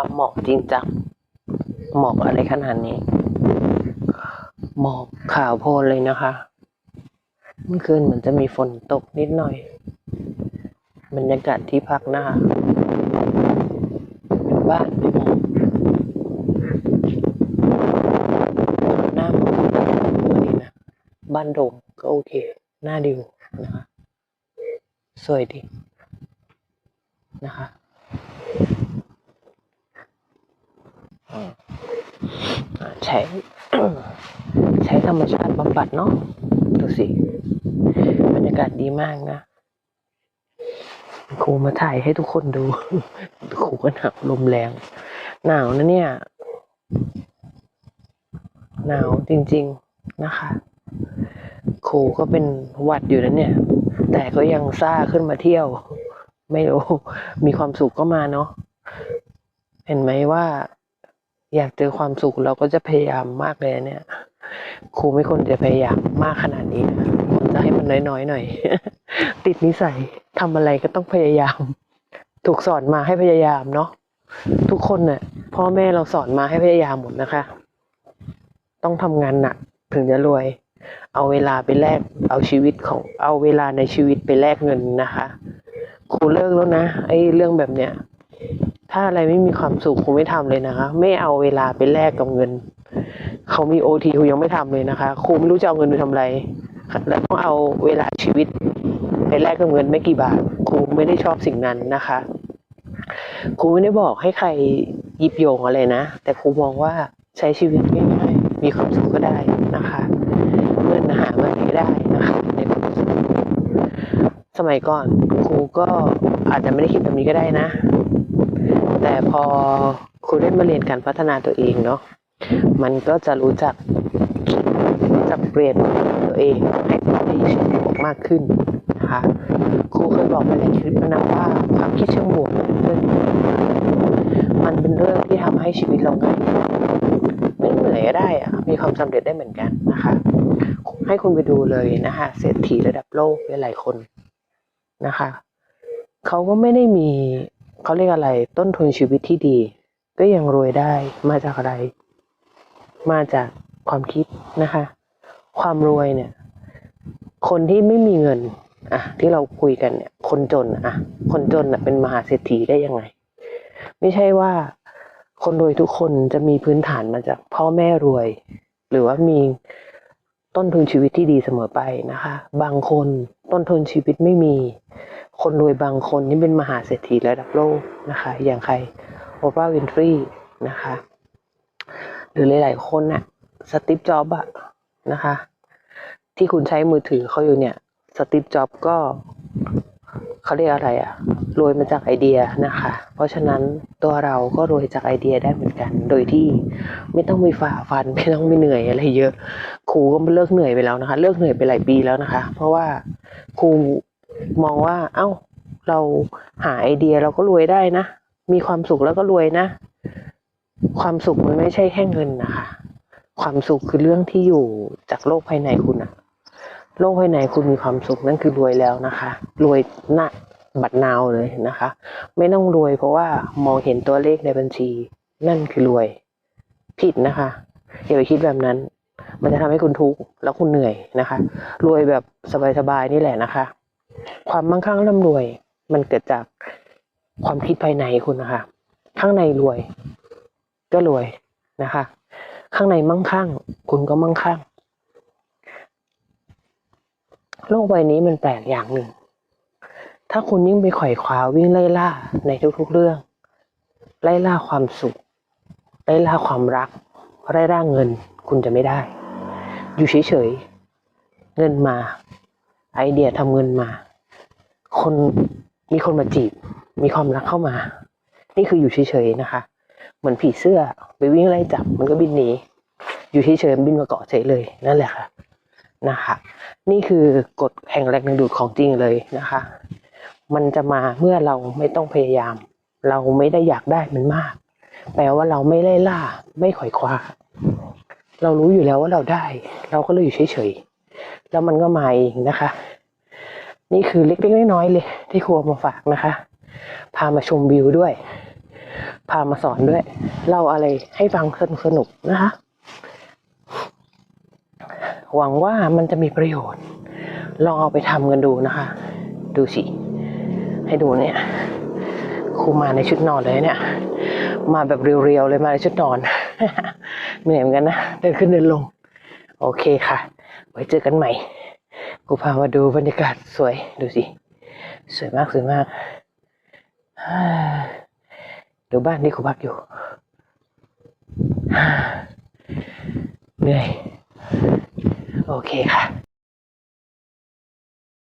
ความหมอกจริงจังหมอกอะไรขนาดนี้ หมอกขาวโพลนเลยนะคะ เมื่อคืนเหมือนจะมีฝนตกนิดหน่อย บรรยากาศที่พักนะคะเป็นบ้านเป็นหมอกหน้าหมอกวันนี้นะ บ้านโดงก็โอเค หน้าดิวนะคะ สวยดีนะคะอ่าอ่า ใช้ ใช้ธรรมชาติบำบัดเนาะดูสิบรรยากาศดีมากนะครูมาถ่ายให้ทุกคนดูครูก็หนาวลมแรง หนาวนะเนี่ย หนาวจริง ๆนะคะครูก็เป็นหวัดอยู่นะเนี่ย แต่ก็ยังซ่าขึ้นมาเที่ยว ไม่รู้ มีความสุขก็มาเนาะเห็นไหมว่า อยากเจอความสุขเราก็จะพยายามมากเลยเนี่ย ครูไม่ควรจะพยายามมากขนาดนี้ควรจะให้มันน้อยๆหน่อย ติดนิสัยทำอะไรก็ต้องพยายาม ถูกสอนมาให้พยายามเนาะทุกคนเน่ะพ่อแม่เราสอนมาให้พยายามหมดนะคะ ต้องทำงานหนักถึงจะรวย เอาเวลาไปแลกเอาชีวิตของเอาเวลาในชีวิตไปแลกเงินนะคะ ครูเลิกแล้วนะไอ้เรื่องแบบเนี้ย ถ้าอะไรไม่มีความสุขครูไม่ทำเลยนะคะ ไม่เอาเวลาไปแลกกับเงิน เขามีโอทีครูยังไม่ทำเลยนะคะครูไม่รู้จะเอาเงินไปทำอะไรแล้วต้องเอาเวลาชีวิตไปแลกกับเงินไม่กี่บาทครูไม่ได้ชอบสิ่งนั้นนะคะครูไม่ได้บอกให้ใครยิบโยงอะไรนะ แต่ครูมองว่าใช้ชีวิตง่ายๆมีความสุขก็ได้นะคะเงินหามาให้ได้นะคะในความสุขสมัยก่อนครูก็อาจจะไม่ได้คิดแบบนี้ก็ได้นะ แต่พอครูได้มาเรียนการพัฒนาตัวเองเนาะมันก็จะรู้จักรู้จักเปลี่ยนตัวเองให้เป็นในเชิงบวกมากขึ้นนะคะครูเคยบอกไปในคลิปนะว่าความคิดเชิงบวกเป็นเรื่องมันเป็นเรื่องที่ทำให้ชีวิตเราง่ายไม่เหนื่อยก็ได้อะมีความสำเร็จได้เหมือนกันนะคะ ให้คุณไปดูเลยนะคะเศรษฐีระดับโลกหลายๆคนนะคะเขาก็ไม่ได้มี เขาเรียกอะไรต้นทุนชีวิตที่ดี ก็ยังรวยได้มาจากอะไร มาจากความคิดนะคะ ความรวยเนี่ย คนที่ไม่มีเงินอะที่เราคุยกันเนี่ย คนจนอะ คนจนอะเป็นมหาเศรษฐีได้ยังไง ไม่ใช่ว่าคนรวยทุกคนจะมีพื้นฐานมาจากพ่อแม่รวย หรือว่ามีต้นทุนชีวิตที่ดีเสมอไปนะคะ บางคนต้นทุนชีวิตไม่มี คนรวยบางคนนี่เป็นมหาเศรษฐีระดับโลกนะคะ อย่างใครโอปราห์วินฟรีนะคะ หรือหลาย ๆ คนน่ะสติปจ็อบอะนะคะ ที่คุณใช้มือถือเขาอยู่เนี่ยสติปจ็อบก็เขาเรียกอะไรอะรวยมาจากไอเดียนะคะ เพราะฉะนั้นตัวเราก็รวยจากไอเดียได้เหมือนกัน โดยที่ไม่ต้องไปฝ่าฟันไม่ต้องไปเหนื่อยอะไรเยอะครูก็เลิกเหนื่อยไปแล้วนะคะ เลิกเหนื่อยไปหลายปีแล้วนะคะ เพราะว่าครู มองว่า เอ้า เราหาไอเดียเราก็รวยได้นะ มีความสุขแล้วก็รวยนะ ความสุขมันไม่ใช่แค่เงินนะคะ ความสุขคือเรื่องที่อยู่จากโลกภายในคุณอะโลกภายในคุณมีความสุขนั่นคือรวยแล้วนะคะ รวยณบัดนาวเลยนะคะ ไม่ต้องรวยเพราะว่ามองเห็นตัวเลขในบัญชี นั่นคือรวย ผิดนะคะ อย่าไปคิดแบบนั้น มันจะทำให้คุณทุกข์แล้วคุณเหนื่อยนะคะ รวยแบบสบายๆนี่แหละนะคะ ความมั่งคั่งร่ำรวย มันเกิดจากความคิดภายในคุณนะคะ ข้างในรวย ก็รวยนะคะ ข้างในมั่งคั่ง คุณก็มั่งคั่ง โลกใบนี้มันแปลกอย่างหนึ่ง ถ้าคุณยิ่งไปไขว่คว้าวิ่งไล่ล่าในทุกๆเรื่อง ไล่ล่าความสุข ไล่ล่าความรัก ไล่ล่าเงิน คุณจะไม่ได้ อยู่เฉยๆ เงินมา ไอเดียทำเงินมา คนมีคนมาจีบ มีความรักเข้ามา นี่คืออยู่เฉยๆนะคะ เหมือนผีเสื้อไปวิ่งไล่จับมันก็บินหนี อยู่เฉยๆบินมาเกาะเฉยเลยนั่นแหละค่ะนะคะ นี่คือกฎแห่งแรงดึงดูดของจริงเลยนะคะ มันจะมาเมื่อเราไม่ต้องพยายาม เราไม่ได้อยากได้มันมาก แปลว่าเราไม่ไล่ล่า ไม่ขวอยคว้า เรารู้อยู่แล้วว่าเราได้ เราก็เลยอยู่เฉยๆ แล้วมันก็มาเองนะคะ นี่คือเล็กๆน้อยๆเลย ที่ครัวมาฝากนะคะ พามาชมวิวด้วย พามาสอนด้วยเล่าอะไรให้ฟังสนุกสนุกๆนะคะ หวังว่ามันจะมีประโยชน์ ลองเอาไปทำกันดูนะคะ ดูสิ ให้ดูเนี่ยครูมาในชุดนอนเลยเนี่ย มาแบบเรียวๆเลยมาในชุดนอน เหนื่อยเหมือนกันนะ เดินขึ้นเดินลง โอเคค่ะ ไว้เจอกันใหม่ กูพามาดูบรรยากาศสวยดูสิ สวยมากสวยมากดูบ้านที่กูพักอยู่เหนื่อย โอเคค่ะ